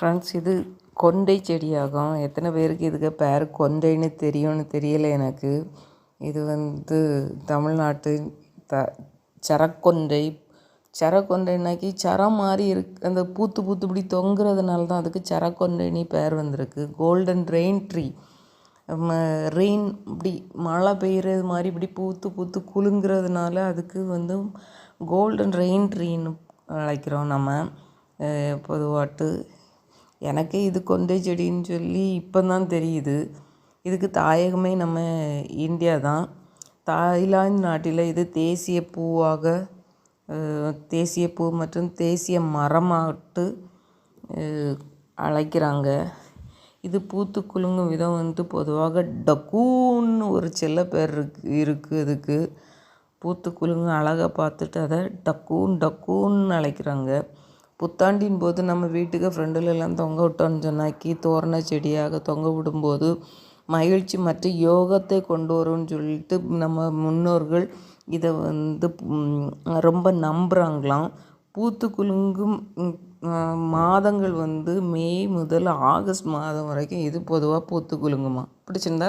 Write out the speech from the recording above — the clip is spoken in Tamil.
ஃப்ரெண்ட்ஸ் இது கொண்டை செடியாகும். எத்தனை பேருக்கு இதுக்கு பேர் கொண்டைன்னு தெரியும்னு தெரியல எனக்கு. இது வந்து தமிழ்நாட்டு த சரக்கொண்டை. சரக்கொண்டைனாக்கி சரம் மாதிரி இருக்கு அந்த பூத்து பூத்து இப்படி தொங்குறதுனால தான் அதுக்கு சரக்கொண்டைன்னு பேர் வந்திருக்கு. கோல்டன் ரெயின் ட்ரீ ரெயின் இப்படி மழை பெய்கிறது மாதிரி இப்படி பூத்து பூத்து குலுங்கிறதுனால அதுக்கு வந்து கோல்டன் ரெயின் ட்ரீன்னு அழைக்கிறோம் நம்ம. பொதுவாட்டு எனக்கு இது கொண்டை செடின்னு சொல்லி இப்போ தான் தெரியுது. இதுக்கு தாயகமே நம்ம இந்தியா தான். தாய்லாந்து நாட்டில் இது தேசிய பூவாக தேசிய பூ மற்றும் தேசிய மரமாட்டு அழைக்கிறாங்க. இது பூத்து குலுங்கும் விதம் வந்து பொதுவாக டக்கூன்னு ஒரு செல்ல பேர் இருக்கு இருக்குது அதுக்கு. பூத்து குலுங்கும் அழகாக பார்த்துட்டு அதை டக்கூன் டக்கூன்னு அழைக்கிறாங்க. புத்தாண்டின் போது நம்ம வீட்டுக்கு ஃப்ரெண்டில் எல்லாம் தொங்க விட்டோம்னு சொன்னாக்கி தோரண செடியாக தொங்க விடும்போது மகிழ்ச்சி மற்றும் யோகத்தை கொண்டு வரும்னு சொல்லிட்டு நம்ம முன்னோர்கள் இதை வந்து ரொம்ப நம்புகிறாங்களாம் பூத்து குலுங்கும் மாதங்கள் வந்து மே முதல் ஆகஸ்ட் மாதம் வரைக்கும் இது பொதுவாக பூத்து குலுங்குமா பிடிச்சிருந்தால்